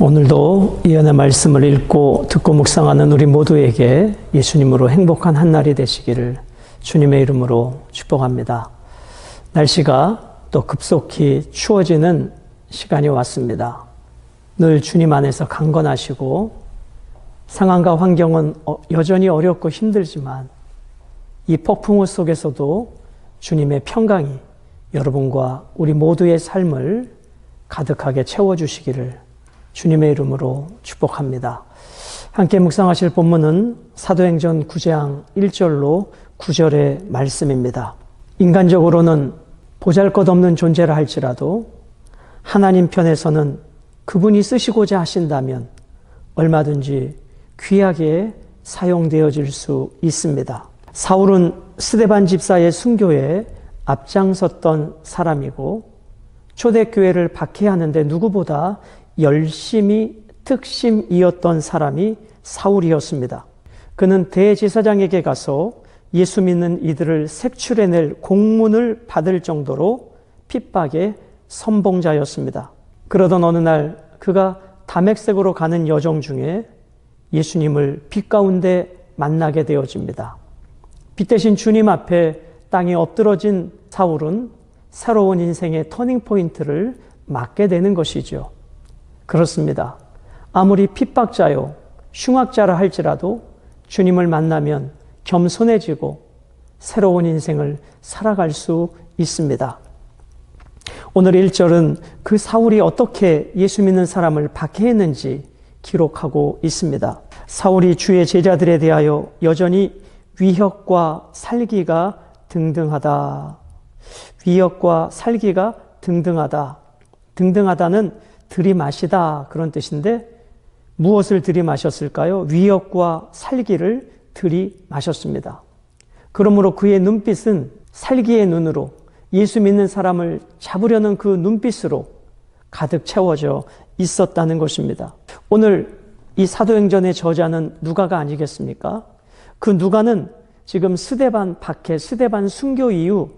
오늘도 예언의 말씀을 읽고 듣고 묵상하는 우리 모두에게 예수님으로 행복한 한 날이 되시기를 주님의 이름으로 축복합니다. 날씨가 또 급속히 추워지는 시간이 왔습니다. 늘 주님 안에서 강건하시고 상황과 환경은 어, 여전히 어렵고 힘들지만 이 폭풍우 속에서도 주님의 평강이 여러분과 우리 모두의 삶을 가득하게 채워주시기를 주님의 이름으로 축복합니다. 함께 묵상하실 본문은 사도행전 9장 1절로 9절의 말씀입니다. 인간적으로는 보잘 것 없는 존재라 할지라도 하나님 편에서는 그분이 쓰시고자 하신다면 얼마든지 귀하게 사용되어질 수 있습니다. 사울은 스데반 집사의 순교에 앞장섰던 사람이고 초대교회를 박해하는데 누구보다 열심히 특심이었던 사람이 사울이었습니다. 그는 대제사장에게 가서 예수 믿는 이들을 색출해낼 공문을 받을 정도로 핍박의 선봉자였습니다. 그러던 어느 날 그가 담액색으로 가는 여정 중에 예수님을 빛 가운데 만나게 되어집니다. 빛 대신 주님 앞에 땅에 엎드러진 사울은 새로운 인생의 터닝 포인트를 맞게 되는 것이죠. 그렇습니다. 아무리 핍박자요, 흉악자라 할지라도 주님을 만나면 겸손해지고 새로운 인생을 살아갈 수 있습니다. 오늘 1절은 그 사울이 어떻게 예수 믿는 사람을 박해했는지 기록하고 있습니다. 사울이 주의 제자들에 대하여 여전히 위협과 살기가 등등하다. 위협과 살기가 등등하다. 등등하다는 들이마시다 그런 뜻인데 무엇을 들이마셨을까요? 위협과 살기를 들이마셨습니다. 그러므로 그의 눈빛은 살기의 눈으로 예수 믿는 사람을 잡으려는 그 눈빛으로 가득 채워져 있었다는 것입니다. 오늘 이 사도행전의 저자는 누가가 아니겠습니까? 그 누가는 지금 스데반 박해, 스데반 순교 이후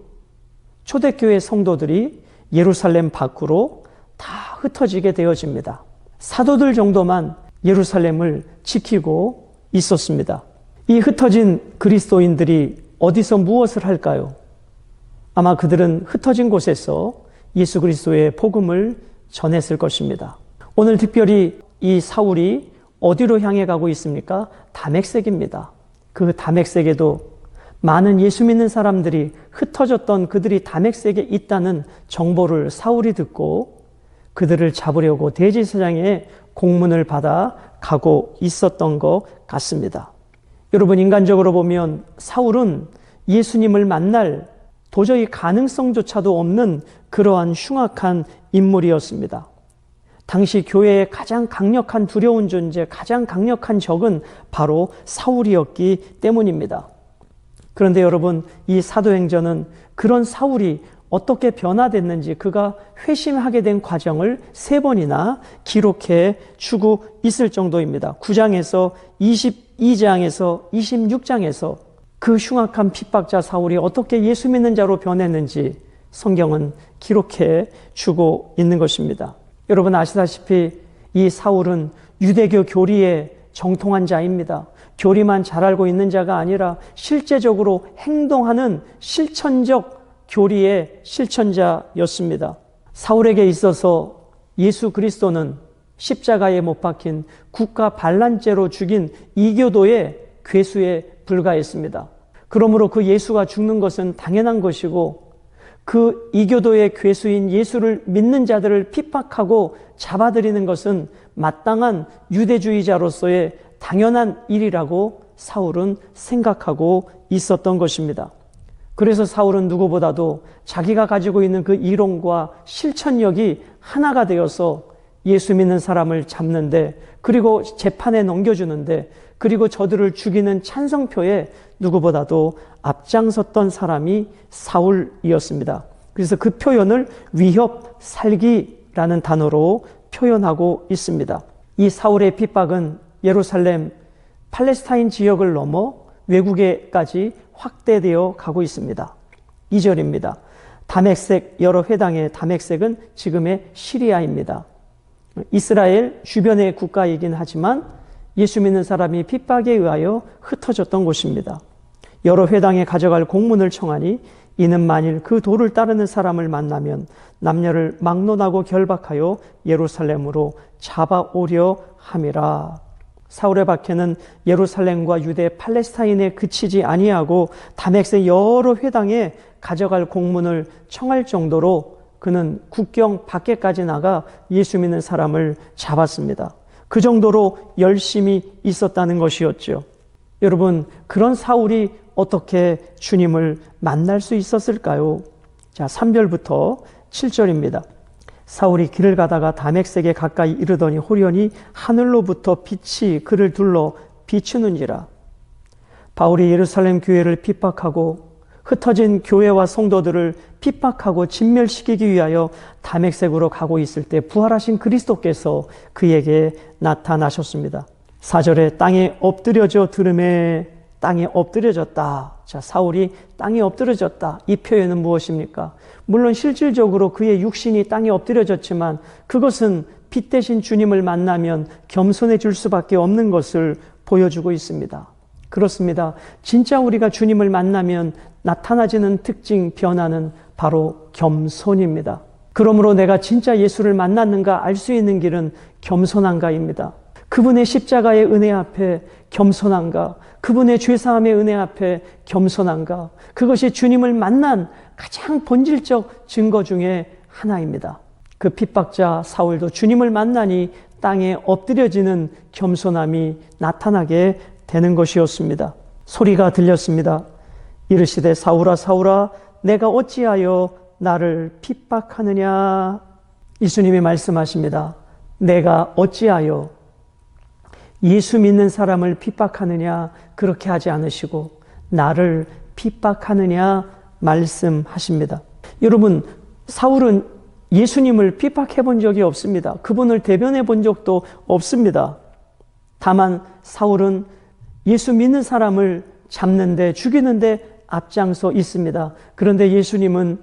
초대교회 성도들이 예루살렘 밖으로 다 흩어지게 되어집니다. 사도들 정도만 예루살렘을 지키고 있었습니다. 이 흩어진 그리스도인들이 어디서 무엇을 할까요? 아마 그들은 흩어진 곳에서 예수 그리스도의 복음을 전했을 것입니다. 오늘 특별히 이 사울이 어디로 향해 가고 있습니까? 담액색입니다. 그 담액색에도 많은 예수 믿는 사람들이 흩어졌던 그들이 담액색에 있다는 정보를 사울이 듣고 그들을 잡으려고 대지사장의 공문을 받아 가고 있었던 것 같습니다. 여러분, 인간적으로 보면 사울은 예수님을 만날 도저히 가능성조차도 없는 그러한 흉악한 인물이었습니다. 당시 교회의 가장 강력한 두려운 존재, 가장 강력한 적은 바로 사울이었기 때문입니다. 그런데 여러분, 이 사도행전은 그런 사울이 어떻게 변화됐는지 그가 회심하게 된 과정을 세 번이나 기록해 주고 있을 정도입니다. 9장에서 22장에서 26장에서 그 흉악한 핍박자 사울이 어떻게 예수 믿는 자로 변했는지 성경은 기록해 주고 있는 것입니다. 여러분 아시다시피 이 사울은 유대교 교리에 정통한 자입니다. 교리만 잘 알고 있는 자가 아니라 실제적으로 행동하는 실천적 교리의 실천자였습니다. 사울에게 있어서 예수 그리스도는 십자가에 못 박힌 국가 반란죄로 죽인 이교도의 괴수에 불과했습니다. 그러므로 그 예수가 죽는 것은 당연한 것이고 그 이교도의 괴수인 예수를 믿는 자들을 핍박하고 잡아들이는 것은 마땅한 유대주의자로서의 당연한 일이라고 사울은 생각하고 있었던 것입니다. 그래서 사울은 누구보다도 자기가 가지고 있는 그 이론과 실천력이 하나가 되어서 예수 믿는 사람을 잡는데 그리고 재판에 넘겨주는데 그리고 저들을 죽이는 찬성표에 누구보다도 앞장섰던 사람이 사울이었습니다. 그래서 그 표현을 위협 살기라는 단어로 표현하고 있습니다. 이 사울의 핍박은 예루살렘 팔레스타인 지역을 넘어 외국에까지 확대되어 가고 있습니다. 2절입니다. 담액색 여러 회당의 담액색은 지금의 시리아입니다. 이스라엘 주변의 국가이긴 하지만 예수 믿는 사람이 핍박에 의하여 흩어졌던 곳입니다. 여러 회당에 가져갈 공문을 청하니 이는 만일 그 도를 따르는 사람을 만나면 남녀를 막론하고 결박하여 예루살렘으로 잡아오려 함이라. 사울의 박해는 예루살렘과 유대 팔레스타인에 그치지 아니하고 다맥스의 여러 회당에 가져갈 공문을 청할 정도로 그는 국경 밖에까지 나가 예수 믿는 사람을 잡았습니다. 그 정도로 열심히 있었다는 것이었죠. 여러분, 그런 사울이 어떻게 주님을 만날 수 있었을까요? 자, 3절부터 7절입니다. 사울이 길을 가다가 다맥색에 가까이 이르더니 호련히 하늘로부터 빛이 그를 둘러 비추는지라. 바울이 예루살렘 교회를 핍박하고 흩어진 교회와 성도들을 핍박하고 진멸시키기 위하여 다맥색으로 가고 있을 때 부활하신 그리스도께서 그에게 나타나셨습니다. 사절에 땅에 엎드려져 들음에 땅에 엎드려졌다. 자, 사울이 땅에 엎드려졌다. 이 표현은 무엇입니까? 물론 실질적으로 그의 육신이 땅에 엎드려졌지만 그것은 빛 대신 주님을 만나면 겸손해질 수밖에 없는 것을 보여주고 있습니다. 그렇습니다. 진짜 우리가 주님을 만나면 나타나지는 특징, 변화는 바로 겸손입니다. 그러므로 내가 진짜 예수를 만났는가 알 수 있는 길은 겸손한가입니다. 그분의 십자가의 은혜 앞에 겸손한가? 그분의 죄사함의 은혜 앞에 겸손한가? 그것이 주님을 만난 가장 본질적 증거 중에 하나입니다. 그 핍박자 사울도 주님을 만나니 땅에 엎드려지는 겸손함이 나타나게 되는 것이었습니다. 소리가 들렸습니다. 이르시되 사울아 사울아 내가 어찌하여 나를 핍박하느냐? 예수님이 말씀하십니다. 내가 어찌하여 예수 믿는 사람을 핍박하느냐 그렇게 하지 않으시고 나를 핍박하느냐 말씀하십니다. 여러분 사울은 예수님을 핍박해 본 적이 없습니다. 그분을 대변해 본 적도 없습니다. 다만 사울은 예수 믿는 사람을 잡는데 죽이는데 앞장서 있습니다. 그런데 예수님은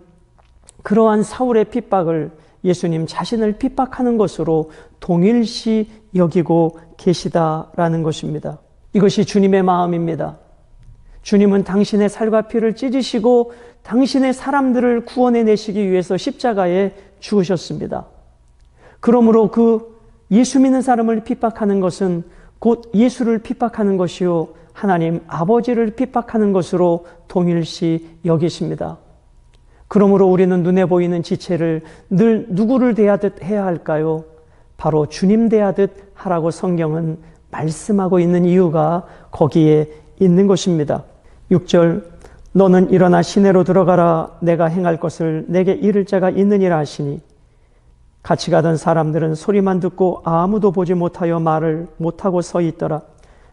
그러한 사울의 핍박을 예수님 자신을 핍박하는 것으로 동일시 여기고 계시다라는 것입니다. 이것이 주님의 마음입니다. 주님은 당신의 살과 피를 찢으시고 당신의 사람들을 구원해 내시기 위해서 십자가에 죽으셨습니다. 그러므로 그 예수 믿는 사람을 핍박하는 것은 곧 예수를 핍박하는 것이요. 하나님 아버지를 핍박하는 것으로 동일시 여기십니다. 그러므로 우리는 눈에 보이는 지체를 늘 누구를 대하듯 해야 할까요? 바로 주님 대하듯 하라고 성경은 말씀하고 있는 이유가 거기에 있는 것입니다. 6절 너는 일어나 시내로 들어가라 내가 행할 것을 내게 이를 자가 있느니라 하시니 같이 가던 사람들은 소리만 듣고 아무도 보지 못하여 말을 못하고 서 있더라.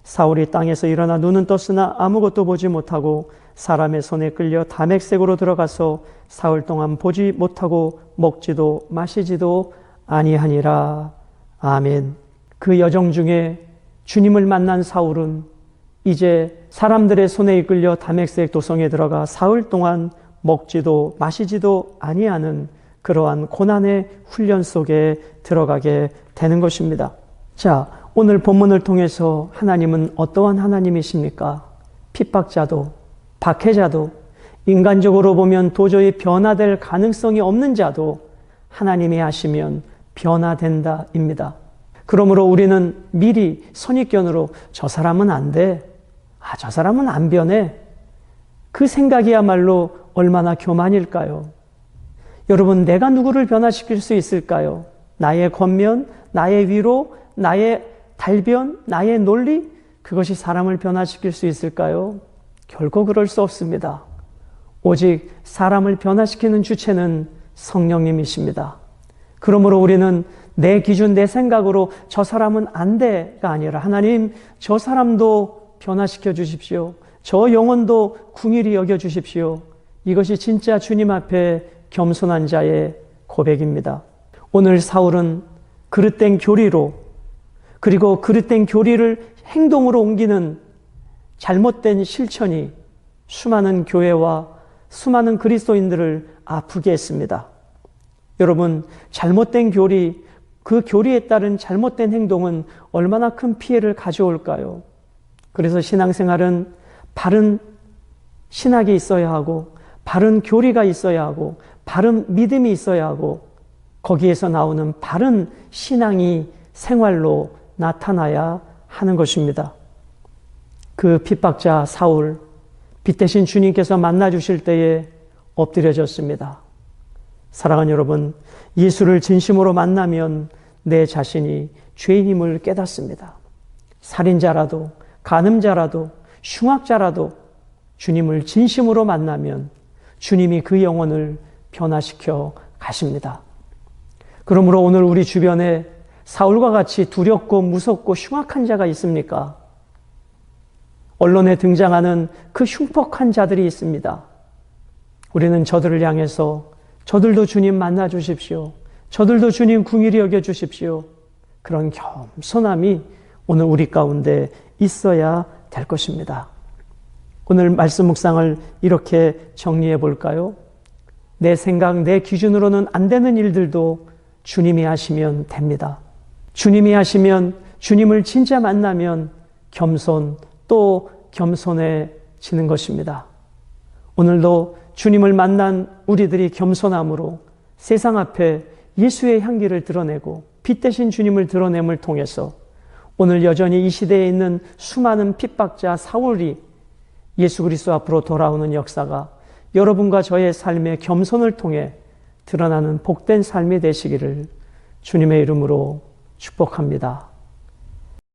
사울이 땅에서 일어나 눈은 떴으나 아무것도 보지 못하고 사람의 손에 끌려 담액색으로 들어가서 사흘 동안 보지 못하고 먹지도 마시지도 아니하니라. 아멘. 그 여정 중에 주님을 만난 사울은 이제 사람들의 손에 이끌려 담액색 도성에 들어가 사흘 동안 먹지도 마시지도 아니하는 그러한 고난의 훈련 속에 들어가게 되는 것입니다. 자, 오늘 본문을 통해서 하나님은 어떠한 하나님이십니까? 핍박자도, 박해자도, 인간적으로 보면 도저히 변화될 가능성이 없는 자도 하나님이 하시면 변화된다입니다. 그러므로 우리는 미리 선입견으로 저 사람은 안 돼. 아, 저 사람은 안 변해. 그 생각이야말로 얼마나 교만일까요? 여러분, 내가 누구를 변화시킬 수 있을까요? 나의 겉면, 나의 위로, 나의 달변, 나의 논리? 그것이 사람을 변화시킬 수 있을까요? 결코 그럴 수 없습니다. 오직 사람을 변화시키는 주체는 성령님이십니다. 그러므로 우리는 내 기준, 내 생각으로 저 사람은 안 돼가 아니라 하나님, 저 사람도 변화시켜 주십시오. 저 영혼도 궁일이 여겨 주십시오. 이것이 진짜 주님 앞에 겸손한 자의 고백입니다. 오늘 사울은 그릇된 교리로 그리고 그릇된 교리를 행동으로 옮기는 잘못된 실천이 수많은 교회와 수많은 그리스도인들을 아프게 했습니다. 여러분, 잘못된 교리, 그 교리에 따른 잘못된 행동은 얼마나 큰 피해를 가져올까요? 그래서 신앙생활은 바른 신학이 있어야 하고, 바른 교리가 있어야 하고, 바른 믿음이 있어야 하고, 거기에서 나오는 바른 신앙이 생활로 나타나야 하는 것입니다. 그 핍박자 사울, 빛 대신 주님께서 만나 주실 때에 엎드려졌습니다. 사랑하는 여러분, 예수를 진심으로 만나면 내 자신이 죄인임을 깨닫습니다. 살인자라도, 간음자라도, 흉악자라도 주님을 진심으로 만나면 주님이 그 영혼을 변화시켜 가십니다. 그러므로 오늘 우리 주변에 사울과 같이 두렵고 무섭고 흉악한 자가 있습니까? 언론에 등장하는 그 흉폭한 자들이 있습니다. 우리는 저들을 향해서 저들도 주님 만나 주십시오. 저들도 주님 궁일이 여겨 주십시오. 그런 겸손함이 오늘 우리 가운데 있어야 될 것입니다. 오늘 말씀 묵상을 이렇게 정리해 볼까요? 내 생각, 내 기준으로는 안 되는 일들도 주님이 하시면 됩니다. 주님이 하시면 주님을 진짜 만나면 겸손 또 겸손해지는 것입니다. 오늘도 주님을 만난 우리들이 겸손함으로 세상 앞에 예수의 향기를 드러내고 빛 대신 주님을 드러냄을 통해서 오늘 여전히 이 시대에 있는 수많은 핍박자 사울이 예수 그리스도 앞으로 돌아오는 역사가 여러분과 저의 삶의 겸손을 통해 드러나는 복된 삶이 되시기를 주님의 이름으로 축복합니다.